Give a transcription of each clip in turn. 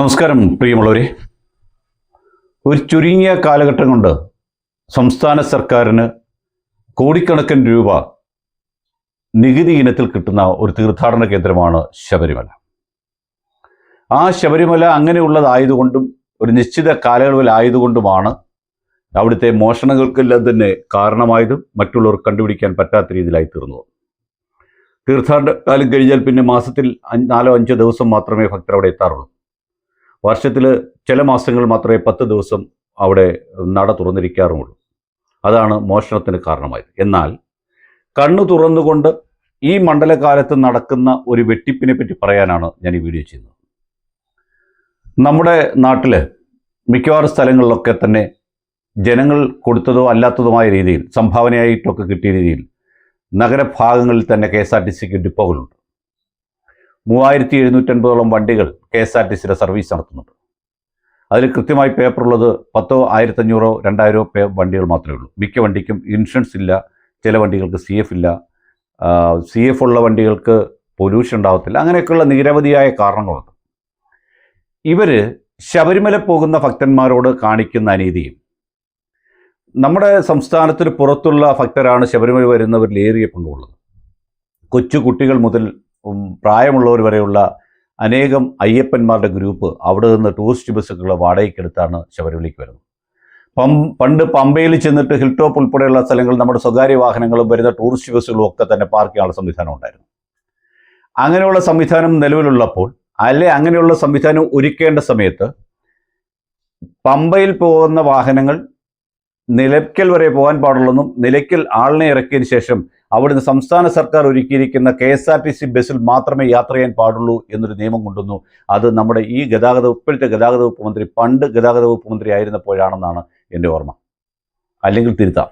നമസ്കാരം പ്രിയമുള്ളവരെ. ഒരു ചുരുങ്ങിയ കാലഘട്ടം കൊണ്ട് സംസ്ഥാന സർക്കാരിന് കോടിക്കണക്കിന് രൂപ നികുതി ഇനത്തിൽ കിട്ടുന്ന ഒരു തീർത്ഥാടന കേന്ദ്രമാണ് ശബരിമല. ആ ശബരിമല അങ്ങനെയുള്ളതായതുകൊണ്ടും ഒരു നിശ്ചിത കാലയളവിലായതുകൊണ്ടുമാണ് അവിടുത്തെ മോഷണങ്ങൾക്കെല്ലാം തന്നെ കാരണമായതും മറ്റുള്ളവർ കണ്ടുപിടിക്കാൻ പറ്റാത്ത രീതിയിലായി തീർന്നത്. തീർത്ഥാടന കാലം കഴിഞ്ഞാൽ പിന്നെ മാസത്തിൽ നാലോ അഞ്ചോ ദിവസം മാത്രമേ ഭക്തർ അവിടെ എത്താറുള്ളൂ. വർഷത്തിൽ ചില മാസങ്ങൾ മാത്രമേ പത്ത് ദിവസം അവിടെ നട തുറന്നിരിക്കാറുമുള്ളൂ അതാണ് മോഷണത്തിന് കാരണമായത്. എന്നാൽ കണ്ണു തുറന്നുകൊണ്ട് ഈ മണ്ഡലകാലത്ത് നടക്കുന്ന ഒരു വെട്ടിപ്പിനെ പറ്റി പറയാനാണ് ഞാൻ ഈ വീഡിയോ ചെയ്യുന്നത്. നമ്മുടെ നാട്ടിൽ മിക്കവാറും സ്ഥലങ്ങളിലൊക്കെ തന്നെ ജനങ്ങൾ കൊടുത്തതോ അല്ലാത്തതുമായ രീതിയിൽ സംഭാവനയായിട്ടൊക്കെ കിട്ടിയ രീതിയിൽ നഗരഭാഗങ്ങളിൽ തന്നെ കെ എസ് ആർ ടി സിക്ക് ഡിപ്പോകളുണ്ട്. മൂവായിരത്തി എഴുന്നൂറ്റൻപതോളം വണ്ടികൾ കെ എസ് ആർ ടി സിയുടെ സർവീസ് നടത്തുന്നുണ്ട്. അതിൽ കൃത്യമായി പേപ്പർ ഉള്ളത് പത്തോ ആയിരത്തഞ്ഞൂറോ രണ്ടായിരോ പേ വണ്ടികൾ മാത്രമേ ഉള്ളൂ. മിക്ക വണ്ടിക്കും ഇൻഷുറൻസ് ഇല്ല ചില വണ്ടികൾക്ക് സി എഫ് ഇല്ല സി എഫ് ഉള്ള വണ്ടികൾക്ക് പൊല്യൂഷൻ ഉണ്ടാവത്തില്ല അങ്ങനെയൊക്കെയുള്ള നിരവധിയായ കാരണങ്ങളുണ്ട്. ഇവർ ശബരിമല പോകുന്ന ഭക്തന്മാരോട് കാണിക്കുന്ന അനീതിയും നമ്മുടെ സംസ്ഥാനത്തിന് പുറത്തുള്ള ഭക്തരാണ് ശബരിമല വരുന്നവരിൽ ഏറിയ പങ്കുള്ളത്. കൊച്ചു കുട്ടികൾ മുതൽ പ്രായമുള്ളവർ വരെയുള്ള അനേകം അയ്യപ്പന്മാരുടെ ഗ്രൂപ്പ് അവിടെ നിന്ന് ടൂറിസ്റ്റ് ബസ്സുകൾ വാടകയ്ക്കെടുത്താണ് ശബരിമലയ്ക്ക് വരുന്നത്. പം പണ്ട് പമ്പയിൽ ചെന്നിട്ട് ഹിൽ ടോപ്പ് ഉൾപ്പെടെയുള്ള സ്ഥലങ്ങളിൽ നമ്മുടെ സ്വകാര്യ വാഹനങ്ങളും വരുന്ന ടൂറിസ്റ്റ് ബസ്സുകളും ഒക്കെ തന്നെ പാർക്ക് ചെയ്യാനുള്ള സംവിധാനം ഉണ്ടായിരുന്നു. അങ്ങനെയുള്ള സംവിധാനം നിലവിലുള്ളപ്പോൾ അല്ലെ അങ്ങനെയുള്ള സംവിധാനം ഒരുക്കേണ്ട സമയത്ത് പമ്പയിൽ പോകുന്ന വാഹനങ്ങൾ നിലയ്ക്കൽ വരെ പോകാൻ പാടുള്ളെന്നും നിലയ്ക്കൽ ആളിനെ ഇറക്കിയതിന് ശേഷം അവിടുന്ന് സംസ്ഥാന സർക്കാർ ഒരുക്കിയിരിക്കുന്ന K S R T C ബസ്സിൽ മാത്രമേ യാത്ര ചെയ്യാൻ പാടുള്ളൂ എന്നൊരു നിയമം കൊണ്ടുവന്നു. അത് നമ്മുടെ ഈ ഗതാഗത ഇപ്പോഴത്തെ ഗതാഗത വകുപ്പ് മന്ത്രി പണ്ട് ഗതാഗത വകുപ്പ് മന്ത്രി ആയിരുന്നപ്പോഴാണെന്നാണ് എന്റെ ഓർമ്മ. അല്ലെങ്കിൽ തിരുത്താം.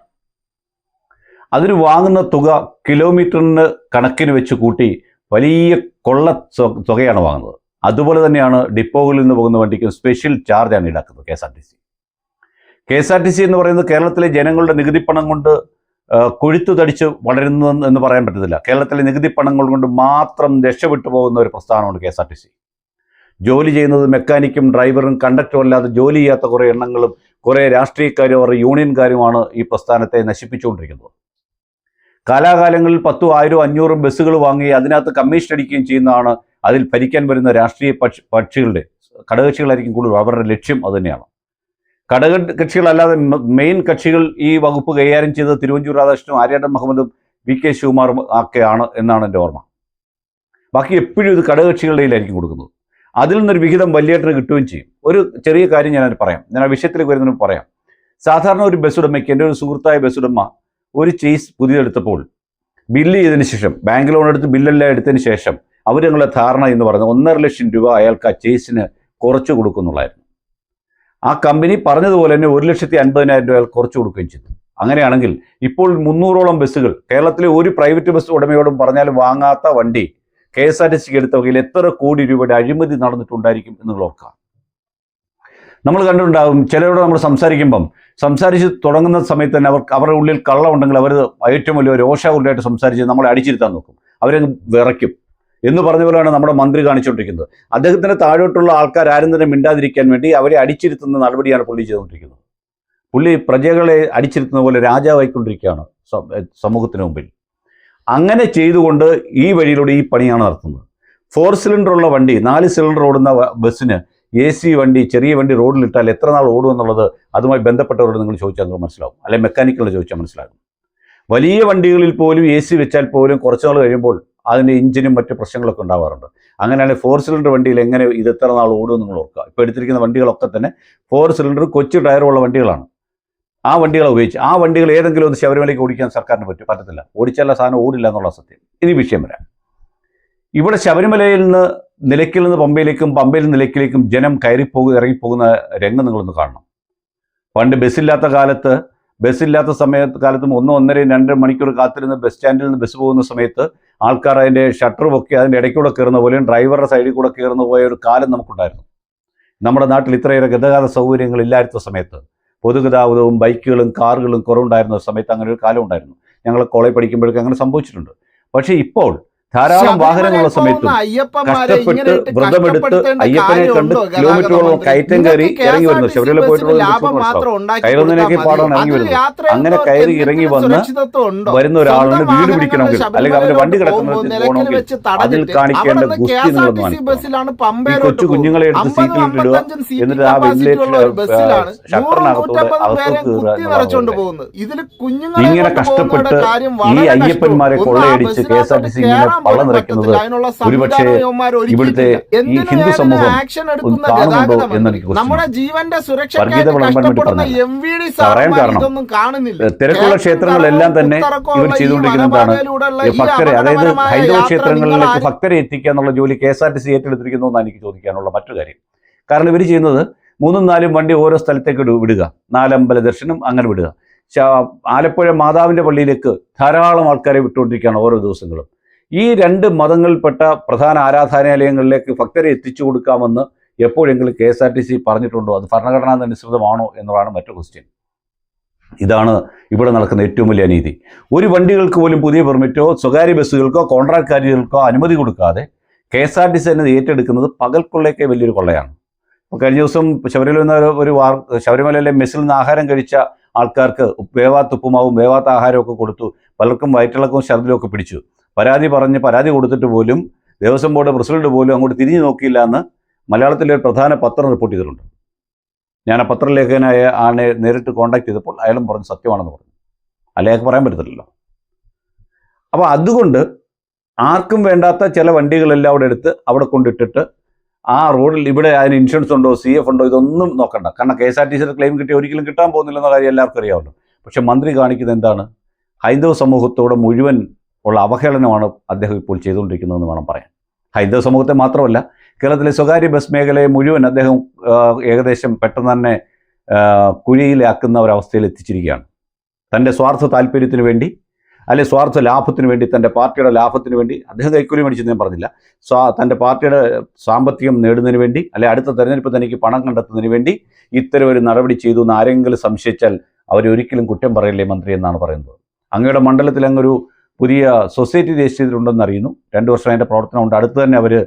അതിന് വാങ്ങുന്ന തുക കിലോമീറ്ററിന് കണക്കിന് വെച്ച് കൂട്ടി വലിയ കൊള്ള തുകയാണ് വാങ്ങുന്നത്. അതുപോലെ തന്നെയാണ് ഡിപ്പോകളിൽ നിന്ന് പോകുന്ന വണ്ടിക്ക് സ്പെഷ്യൽ ചാർജാണ് ഈടാക്കുന്നത് K S R T C. K S R T C എന്ന് പറയുന്നത് കേരളത്തിലെ ജനങ്ങളുടെ നികുതി പണം കൊണ്ട് കൊഴുത്തു തടിച്ച് വളരുന്നു എന്ന് പറയാൻ പറ്റത്തില്ല. കേരളത്തിലെ നികുതി പണങ്ങൾ കൊണ്ട് മാത്രം രക്ഷപ്പെട്ടു പോകുന്ന ഒരു പ്രസ്ഥാനമാണ് K S R T C. ജോലി ചെയ്യുന്നത് മെക്കാനിക്കും ഡ്രൈവറും കണ്ടക്ടറും അല്ലാതെ ജോലി ചെയ്യാത്ത കുറേ എണ്ണങ്ങളും കുറേ രാഷ്ട്രീയക്കാരും അവരുടെ യൂണിയൻകാരുമാണ് ഈ പ്രസ്ഥാനത്തെ നശിപ്പിച്ചുകൊണ്ടിരിക്കുന്നത്. കാലാകാലങ്ങളിൽ പത്തും ആയിരവും അഞ്ഞൂറും ബസ്സുകൾ വാങ്ങി അതിനകത്ത് കമ്മീഷൻ അടിക്കുകയും ചെയ്യുന്നതാണ് അതിൽ ഭരിക്കാൻ വരുന്ന രാഷ്ട്രീയ പക്ഷി പക്ഷികളുടെ ഘടകകക്ഷികളായിരിക്കും കൂടുതൽ അവരുടെ ലക്ഷ്യം അതുതന്നെയാണ് ഘടക കക്ഷികളല്ലാതെ മെയിൻ കക്ഷികൾ ഈ വകുപ്പ് കൈകാര്യം ചെയ്തത് തിരുവഞ്ചൂർ രാധാകൃഷ്ണനും ആര്യാടൻ മുഹമ്മദും വി കെ ശിവകുമാറും ഒക്കെയാണ് എന്നാണ് എന്റെ ഓർമ്മ. ബാക്കി എപ്പോഴും ഇത് ഘടകകക്ഷികളുടെ കയ്യിലായിരിക്കും കൊടുക്കുന്നത്. അതിൽ നിന്നൊരു വിഹിതം വലിയേട്ടന് കിട്ടുകയും ചെയ്യും. ഒരു ചെറിയ കാര്യം ഞാൻ പറയാം. ഞാൻ ആ വിഷയത്തിലേക്ക് വരുന്നതിന് പറയാം. സാധാരണ ഒരു ബസ് ഉടമയ്ക്ക് എന്റെ ഒരു സുഹൃത്തായ ബസ് ഉടമ ഒരു ചേസ് പുതിയതെടുത്തപ്പോൾ ബില്ല് ചെയ്തതിന് ശേഷം ബാങ്ക് ലോൺ എടുത്ത് ബില്ലെല്ലാം എടുത്തതിന് ശേഷം അവർ ഞങ്ങളുടെ ധാരണ എന്ന് പറയുന്നത് ഒന്നര ലക്ഷം രൂപ അയാൾക്ക് ആ ചേസിന് കുറച്ച് കൊടുക്കുന്നുള്ളായിരുന്നു. ആ കമ്പനി പറഞ്ഞതുപോലെ തന്നെ ഒരു ലക്ഷത്തി അൻപതിനായിരം രൂപ കുറച്ച് കൊടുക്കുകയും ചെയ്തു. അങ്ങനെയാണെങ്കിൽ ഇപ്പോൾ മുന്നൂറോളം ബസ്സുകൾ കേരളത്തിലെ ഒരു പ്രൈവറ്റ് ബസ് ഉടമയോടും പറഞ്ഞാൽ വാങ്ങാത്ത വണ്ടി കെ എസ് ആർ ടി സിക്ക് എടുത്ത വകയിൽ എത്ര കോടി രൂപയുടെ അഴിമതി നടന്നിട്ടുണ്ടായിരിക്കും എന്നുള്ള ഓർക്കാം നമ്മൾ കണ്ടിട്ടുണ്ടാകും ചിലരോട് നമ്മൾ സംസാരിക്കുമ്പം സംസാരിച്ച് തുടങ്ങുന്ന സമയത്ത് തന്നെ അവർക്ക് അവരുടെ ഉള്ളിൽ കള്ളമുണ്ടെങ്കിൽ അവർ ഏറ്റവും വലിയ രോഷാകുലരായിട്ട് സംസാരിച്ച് നമ്മളെ അടിച്ചിരുത്താൻ നോക്കും. അവരങ്ങ് വിറയ്ക്കും. എന്ന് പറഞ്ഞ പോലെയാണ് നമ്മുടെ മന്ത്രി കാണിച്ചുകൊണ്ടിരിക്കുന്നത്. അദ്ദേഹത്തിന് താഴോട്ടുള്ള ആൾക്കാർ ആരും തന്നെ മിണ്ടാതിരിക്കാൻ വേണ്ടി അവരെ അടിച്ചിരുത്തുന്ന നടപടിയാണ് പുള്ളി ചെയ്തുകൊണ്ടിരിക്കുന്നത്. പുള്ളി പ്രജകളെ അടിച്ചിരുത്തുന്ന പോലെ രാജാവായിക്കൊണ്ടിരിക്കുകയാണ് സമൂഹത്തിന് മുമ്പിൽ. അങ്ങനെ ചെയ്തുകൊണ്ട് ഈ വഴിയിലൂടെ ഈ പണിയാണ് നടത്തുന്നത്. ഫോർ സിലിണ്ടർ ഉള്ള വണ്ടി നാല് സിലിണ്ടർ ഓടുന്ന ബസ്സിന് എ സി വണ്ടി ചെറിയ വണ്ടി റോഡിലിട്ടാൽ എത്ര നാൾ ഓടും എന്നുള്ളത് അതുമായി ബന്ധപ്പെട്ടവരോട് നിങ്ങൾ ചോദിച്ചാൽ നിങ്ങൾ മനസ്സിലാവും. അല്ലെങ്കിൽ മെക്കാനിക്കുകളോട് ചോദിച്ചാൽ മനസ്സിലാകും. വലിയ വണ്ടികളിൽ പോലും എ സി വെച്ചാൽ പോലും കുറച്ച് നാൾ കഴിയുമ്പോൾ അതിന്റെ എഞ്ചിനും മറ്റു പ്രശ്നങ്ങളൊക്കെ ഉണ്ടാവാറുണ്ട്. അങ്ങനെയാണെങ്കിൽ ഫോർ സിലിണ്ടർ വണ്ടിയിൽ എങ്ങനെ ഇത് എത്ര നാൾ ഓടും നിങ്ങൾ ഓർക്കുക. ഇപ്പോൾ എടുത്തിരിക്കുന്ന വണ്ടികളൊക്കെ തന്നെ ഫോർ സിലിണ്ടർ കൊച്ചു ടയറുള്ള വണ്ടികളാണ്. ആ വണ്ടികളെ ഉപയോഗിച്ച് ആ വണ്ടികൾ ഏതെങ്കിലും ഒന്ന് ശബരിമലയ്ക്ക് ഓടിക്കാൻ സർക്കാരിന് പറ്റും പറ്റത്തില്ല. ഓടിച്ചാൽ സാധനം ഓടില്ല എന്നുള്ള സത്യം. ഇനി വിഷയം വരാം. ഇവിടെ ശബരിമലയിൽ നിന്ന് നിലയ്ക്കിൽ നിന്ന് പമ്പയിലേക്കും പമ്പയിൽ നിന്ന് നിലയ്ക്കിലേക്കും ജനം കയറിപ്പോകുക ഇറങ്ങിപ്പോകുന്ന രംഗം നിങ്ങളൊന്ന് കാണണം. പണ്ട് ബസ്സില്ലാത്ത കാലത്ത് ബസ്സില്ലാത്ത സമയത്ത് കാലത്തും ഒന്നോ ഒന്നരയും രണ്ടര മണിക്കൂർ കാത്തിരുന്ന് ബസ് സ്റ്റാൻഡിൽ നിന്ന് ബസ് പോകുന്ന സമയത്ത് ആൾക്കാർ അതിന്റെ ഷട്ടർ പൊക്കി അതിന്റെ ഇടയ്ക്കൂടെ കയറുന്ന പോലെയും ഡ്രൈവറുടെ സൈഡിൽ കൂടെ കയറുന്ന പോയ ഒരു കാലം നമുക്കുണ്ടായിരുന്നു. നമ്മുടെ നാട്ടിൽ ഇത്രയേറെ ഗതാഗത സൗകര്യങ്ങൾ ഇല്ലാത്ത സമയത്ത് പൊതുഗതാഗതവും ബൈക്കുകളും കാറുകളും കുറവുണ്ടായിരുന്ന സമയത്ത് അങ്ങനെ ഒരു കാലം ഉണ്ടായിരുന്നു. ഞങ്ങൾ കോളേജ് പഠിക്കുമ്പോഴൊക്കെ അങ്ങനെ സംഭവിച്ചിട്ടുണ്ട്. പക്ഷേ ഇപ്പോൾ ധാരാളം വാഹനങ്ങളുള്ള സമയത്ത് കഷ്ടപ്പെട്ട് വ്രതമെടുത്ത് അയ്യപ്പനെ കണ്ട് കിലോമീറ്ററോളം കിലോമീറ്ററുകളോളം കയറ്റം കയറി ഇറങ്ങി വരുന്നു. ശബരിമല പോയിട്ടുള്ള കയറുന്നതിനൊക്കെ പാടാണ് ഇറങ്ങി വരുന്നത്. അങ്ങനെ കയറി ഇറങ്ങി വന്ന്? വരുന്ന ഒരാളിന് വീട് പിടിക്കണമെങ്കിൽ അല്ലെങ്കിൽ അവന്റെ വണ്ടി കിടക്കുന്ന പോകണമെങ്കിൽ അതിൽ കാണിക്കേണ്ട ഗുസ്തി ഈ കൊച്ചു കുഞ്ഞുങ്ങളെ എടുത്ത് സീറ്റിൽ സീറ്റിലിട്ട് ഇടുക എന്നിട്ട് ആ capacity ഉള്ള വെന്റിലേറ്റർ ബസ്സിലാണ് നൂറും ഷട്ടറിനകത്തൂടെ കയറുക കുഞ്ഞുങ്ങളെ ഇങ്ങനെ കഷ്ടപ്പെട്ട് ഈ അയ്യപ്പന്മാരെ കൊള്ളയടിച്ച് K S R T C ഇങ്ങനെ പള്ളം നിറയ്ക്കുന്നത് ഒരുപക്ഷെ ഇവിടുത്തെ. ഈ ഹിന്ദു സമൂഹം കാണുന്നുണ്ടോ ഗതാഗത എന്ന് മന്ത്രി എനിക്ക് question. നമ്മുടെ ജീവന്റെ ഡി പറയാൻ കാരണം തിരക്കുള്ള ക്ഷേത്രങ്ങളെല്ലാം തന്നെ ഇവർ ഈ ചെയ്തുകൊണ്ടിരിക്കുന്നത് എന്താണ് വനപാതയിലൂടെയുള്ള ഈ ഭക്തരെ അതായത് ഹൈന്ദവ ക്ഷേത്രങ്ങളിലേക്ക് ഭക്തരെ എത്തിക്കുക എന്നുള്ള ജോലി K S R T C ഏറ്റെടുത്തിരിക്കുന്നു എന്നാണ് എനിക്ക് ചോദിക്കാനുള്ള മറ്റൊരു കാര്യം. കാരണം ഇവർ ചെയ്യുന്നത് മൂന്നും നാലും വണ്ടി ഓരോ സ്ഥലത്തേക്ക് വിടുക. നാലമ്പല ദർശനം അങ്ങനെ വിടുക. ആലപ്പുഴ മാതാവിന്റെ പള്ളിയിലേക്ക് ധാരാളം ആൾക്കാരെ വിട്ടുകൊണ്ടിരിക്കുകയാണ് ഓരോ ദിവസങ്ങളും. ഈ രണ്ട് മതങ്ങളിൽപ്പെട്ട പ്രധാന ആരാധനാലയങ്ങളിലേക്ക് ഭക്തരെ എത്തിച്ചു കൊടുക്കാമെന്ന് എപ്പോഴെങ്കിലും K S R T C പറഞ്ഞിട്ടുണ്ടോ? അത് ഭരണഘടനാനുസൃതമാണോ എന്നുള്ളതാണ് മറ്റു ക്വസ്റ്റ്യൻ ഇതാണ് ഇവിടെ നടക്കുന്ന ഏറ്റവും വലിയ അനീതി. ഒരു വണ്ടികൾക്ക് പോലും പുതിയ പെർമിറ്റോ സ്വകാര്യ ബസ്സുകൾക്കോ കോൺട്രാക്ട് കാര്യങ്ങൾക്കോ അനുമതി കൊടുക്കാതെ K S R T C തന്നെ ഏറ്റെടുക്കുന്നത് പകൽക്കൊള്ളയൊക്കെ വലിയൊരു കൊള്ളയാണ്. ഇപ്പോൾ കഴിഞ്ഞ ദിവസം ശബരിമല എന്ന ഒരു- വാർ ശബരിമലയിലെ മെസ്സിൽ നിന്ന് ആഹാരം കഴിച്ച ആൾക്കാർക്ക് വേവാത്ത ഉപ്പുമാവും വേവാത്ത ആഹാരമൊക്കെ കൊടുത്തു. പലർക്കും വയറ്റിളക്കവും ശർദിലും ഒക്കെ പിടിച്ചു. പരാതി പറഞ്ഞ് പരാതി കൊടുത്തിട്ട് പോലും ദേവസ്വം ബോർഡ് പ്രസിഡന്റ് പോലും അങ്ങോട്ട് തിരിഞ്ഞു നോക്കിയില്ല എന്ന് മലയാളത്തിലെ ഒരു പ്രധാന പത്രം റിപ്പോർട്ട് ചെയ്തിട്ടുണ്ട്. ഞാൻ ആ പത്രലേഖകനായ ആളെ നേരിട്ട് കോൺടാക്ട് ചെയ്തപ്പോൾ അയാളും പറഞ്ഞു സത്യമാണെന്ന് പറഞ്ഞു. അയാൾക്ക് പറയാൻ പറ്റത്തില്ലല്ലോ. അപ്പോൾ അതുകൊണ്ട് ആർക്കും വേണ്ടാത്ത ചില വണ്ടികളെല്ലാം അവിടെ എടുത്ത് അവിടെ കൊണ്ടിട്ടിട്ട് ആ റോഡിൽ ഇവിടെ അതിന് ഇൻഷുറൻസ് ഉണ്ടോ സി എഫ് ഉണ്ടോ ഇതൊന്നും നോക്കണ്ട. കാരണം കെ എസ് ആർ ടി സിയുടെ ക്ലെയിം കിട്ടി ഒരിക്കലും കിട്ടാൻ പോകുന്നില്ലെന്ന കാര്യം എല്ലാവർക്കും അറിയാമല്ലോ. പക്ഷെ മന്ത്രി കാണിക്കുന്നത് എന്താണ്? ഹൈന്ദവ സമൂഹത്തോടെ മുഴുവൻ ഉള്ള അവഹേളനമാണ് അദ്ദേഹം ഇപ്പോൾ ചെയ്തുകൊണ്ടിരിക്കുന്നതെന്ന് വേണം പറയാൻ. ഹൈന്ദവ സമൂഹത്തെ മാത്രമല്ല കേരളത്തിലെ സ്വകാര്യ ബസ് മേഖലയെ മുഴുവൻ അദ്ദേഹം ഏകദേശം പെട്ടെന്ന് തന്നെ കുഴിയിലാക്കുന്ന ഒരവസ്ഥയിൽ എത്തിച്ചിരിക്കുകയാണ്. തന്റെ സ്വാർത്ഥ താല്പര്യത്തിന് വേണ്ടി അല്ലെ സ്വാർത്ഥ ലാഭത്തിന് വേണ്ടി തന്റെ പാർട്ടിയുടെ ലാഭത്തിന് വേണ്ടി അദ്ദേഹം കൈക്കൂലി മേടിച്ചെന്ന് ഞാൻ പറഞ്ഞില്ല. സ്വാ തന്റെ പാർട്ടിയുടെ സാമ്പത്തികം നേടുന്നതിന് വേണ്ടി അല്ലെ അടുത്ത തെരഞ്ഞെടുപ്പ് തനിക്ക് പണം കണ്ടെത്തുന്നതിന് വേണ്ടി ഇത്തരം ഒരു നടപടി ചെയ്തു എന്ന് ആരെങ്കിലും സംശയിച്ചാൽ അവരൊരിക്കലും കുറ്റം പറയില്ലേ മന്ത്രി എന്നാണ് പറയുന്നത്. അങ്ങയുടെ മണ്ഡലത്തിൽ അങ്ങൊരു പുതിയ സൊസൈറ്റി രജിസ്റ്റർ ചെയ്തിട്ടുണ്ടെന്ന് അറിയുന്നു. രണ്ട് വർഷം അതിന്റെ പ്രവർത്തനം ഉണ്ട്. അടുത്ത് തന്നെ അവർ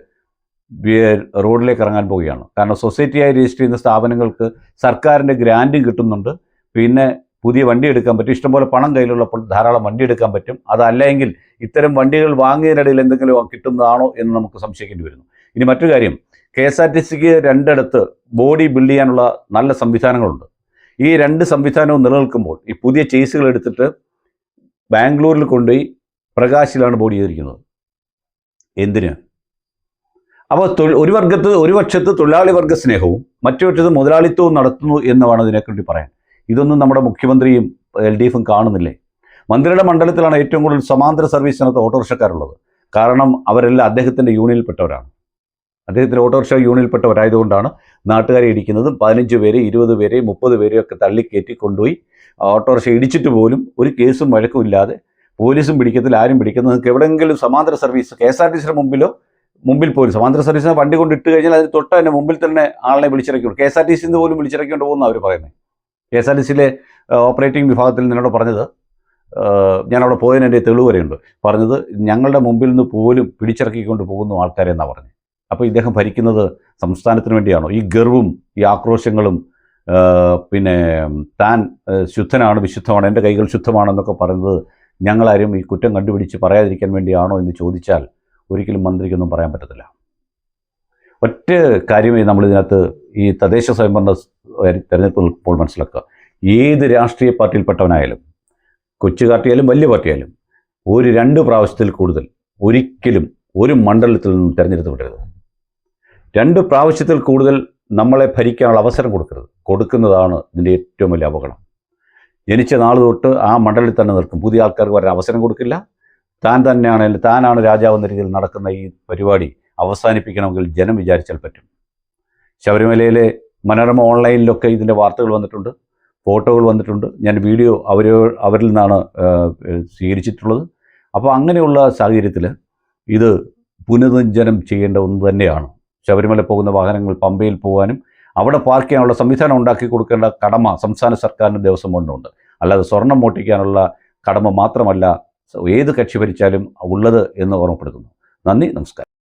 റോഡിലേക്ക് ഇറങ്ങാൻ പോവുകയാണ്. കാരണം സൊസൈറ്റിയായി രജിസ്റ്റർ ചെയ്യുന്ന സ്ഥാപനങ്ങൾക്ക് സർക്കാരിന്റെ ഗ്രാന്റും കിട്ടുന്നുണ്ട്. പിന്നെ പുതിയ വണ്ടി എടുക്കാൻ പറ്റും. ഇഷ്ടംപോലെ പണം കയ്യിലുള്ളപ്പോൾ ധാരാളം വണ്ടി എടുക്കാൻ പറ്റും. അതല്ലെങ്കിൽ ഇത്തരം വണ്ടികൾ വാങ്ങിയതിനിടയിൽ എന്തെങ്കിലും കിട്ടുന്നതാണോ എന്ന് നമുക്ക് സംശയിക്കേണ്ടി വരുന്നു. ഇനി മറ്റൊരു കാര്യം. കെ എസ് ആർ ടി സിക്ക് രണ്ടിടത്ത് ബോഡി ബിൽഡ് ചെയ്യാനുള്ള നല്ല സംവിധാനങ്ങളുണ്ട്. ഈ രണ്ട് സംവിധാനവും നിലനിൽക്കുമ്പോൾ ഈ പുതിയ ചേസുകൾ എടുത്തിട്ട് ബാംഗ്ലൂരിൽ കൊണ്ടുപോയി പ്രകാശിലാണ് ബോഡി ചെയ്തിരിക്കുന്നത്. എന്തിന്? അപ്പോൾ ഒരു വർഗത്ത് ഒരു പക്ഷത്ത് തൊഴിലാളി വർഗ സ്നേഹവും മറ്റു പക്ഷത്ത് മുതലാളിത്വവും നടത്തുന്നു എന്ന് വേണം ഇതിനെക്കുറിച്ച് പറയാൻ. ഇതൊന്നും നമ്മുടെ മുഖ്യമന്ത്രിയും എൽ ഡി എഫും കാണുന്നില്ലേ? മന്ത്രിയുടെ മണ്ഡലത്തിലാണ് ഏറ്റവും കൂടുതൽ സമാന്തര സർവീസിനകത്ത് ഓട്ടോറിക്ഷക്കാരുള്ളത്. കാരണം അവരെല്ലാം അദ്ദേഹത്തിന്റെ യൂണിയനിൽപ്പെട്ടവരാണ്. അദ്ദേഹത്തിന്റെ ഓട്ടോറിക്ഷ യൂണിയനിൽപ്പെട്ടവരായതുകൊണ്ടാണ് നാട്ടുകാരെ ഇടിക്കുന്നതും പതിനഞ്ച് പേരെ ഇരുപത് പേരെ മുപ്പത് പേരെയൊക്കെ തള്ളിക്കയറ്റി കൊണ്ടുപോയി ഓട്ടോറിക്ഷ ഇടിച്ചിട്ട് പോലും ഒരു കേസും വഴക്കും ഇല്ലാതെ പോലീസും പിടിക്കത്തില്ല ആരും പിടിക്കുന്നത് നിങ്ങൾക്ക് എവിടെയെങ്കിലും സമാന്തര service K S R T സിയുടെ മുമ്പിലോ മുമ്പിൽ പോലും സമാന്തര സർവീസിനെ വണ്ടി കൊണ്ട് ഇട്ട് കഴിഞ്ഞാൽ അതിന് തൊട്ട് തന്നെ മുമ്പിൽ തന്നെ ആളിനെ വിളിച്ചിറക്കിയുണ്ട് കെ എസ് ആർ ടി സിന്ന് പോലും വിളിച്ചിറക്കിക്കൊണ്ട് പോകുന്ന അവർ പറയുന്നത് കെ എസ് ആർ ടി സിയിലെ ഓപ്പറേറ്റിംഗ് വിഭാഗത്തിൽ നിന്നോട് പറഞ്ഞത് ഞാനവിടെ പോയതിന് എന്റെ തെളിവ് വരെയുണ്ട്. പറഞ്ഞത് ഞങ്ങളുടെ മുമ്പിൽ നിന്ന് പോലും പിടിച്ചിറക്കിക്കൊണ്ട് പോകുന്ന ആൾക്കാരെ എന്നാണ് പറഞ്ഞത് അപ്പോൾ ഇദ്ദേഹം ഭരിക്കുന്നത് സംസ്ഥാനത്തിന് വേണ്ടിയാണോ? ഈ ഗർവും ഈ ആക്രോശങ്ങളും പിന്നെ താൻ ശുദ്ധനാണ് വിശുദ്ധമാണ് എന്റെ കൈകൾ ശുദ്ധമാണെന്നൊക്കെ പറയുന്നത് ഞങ്ങളാരും ഈ കുറ്റം കണ്ടുപിടിച്ച് പറയാതിരിക്കാൻ വേണ്ടിയാണോ എന്ന് ചോദിച്ചാൽ ഒരിക്കലും മന്ത്രിക്കൊന്നും പറയാൻ പറ്റത്തില്ല. ഒറ്റ കാര്യമേ നമ്മളിതിനകത്ത് ഈ തദ്ദേശ സ്വയംഭരണ തെരഞ്ഞെടുപ്പ് നിൽക്കുമ്പോൾ മനസ്സിലാക്കുക. ഏത് രാഷ്ട്രീയ പാർട്ടിയിൽപ്പെട്ടവനായാലും കൊച്ചു പാർട്ടിയായാലും വലിയ പാർട്ടിയായാലും ഒരു രണ്ട് പ്രാവശ്യത്തിൽ കൂടുതൽ ഒരിക്കലും ഒരു മണ്ഡലത്തിൽ നിന്നും തിരഞ്ഞെടുത്ത് വിടരുത്. രണ്ട് പ്രാവശ്യത്തിൽ കൂടുതൽ നമ്മളെ ഭരിക്കാനുള്ള അവസരം കൊടുക്കരുത്. കൊടുക്കുന്നതാണ് ഇതിന്റെ ഏറ്റവും വലിയ അപകടം. ജനിച്ച നാൾ തൊട്ട് ആ മണ്ഡലത്തിൽ തന്നെ നിൽക്കും. പുതിയ ആൾക്കാർക്ക് വരാൻ അവസരം കൊടുക്കില്ല. താൻ തന്നെയാണ് താനാണ് രാജാവെന്ന രീതിയിൽ നടക്കുന്ന ഈ പരിപാടി അവസാനിപ്പിക്കണമെങ്കിൽ ജനം വിചാരിച്ചാൽ പറ്റും. ശബരിമലയിലെ മനോരമ ഓൺലൈനിലൊക്കെ ഇതിന്റെ വാർത്തകൾ വന്നിട്ടുണ്ട് ഫോട്ടോകൾ വന്നിട്ടുണ്ട്. ഞാൻ വീഡിയോ അവർ അവരിൽ നിന്നാണ് സ്വീകരിച്ചിട്ടുള്ളത്. അപ്പോൾ അങ്ങനെയുള്ള സാഹചര്യത്തിൽ ഇത് പുനരുജ്ജനം ചെയ്യേണ്ട ഒന്ന് തന്നെയാണ്. ശബരിമല പോകുന്ന വാഹനങ്ങൾ പമ്പയിൽ പോകാനും അവിടെ പാർക്ക് ചെയ്യാനുള്ള സംവിധാനം ഉണ്ടാക്കി കൊടുക്കേണ്ട കടമ സംസ്ഥാന സർക്കാരിന് ദേവസ്വം ബോർഡിനുണ്ട്. അല്ലാതെ സ്വർണം മോട്ടിക്കാനുള്ള കടമ മാത്രമല്ല ഏത് കക്ഷി ഭരിച്ചാലും ഉള്ളത് എന്ന് ഓർമ്മപ്പെടുത്തുന്നു. നന്ദി നമസ്കാരം.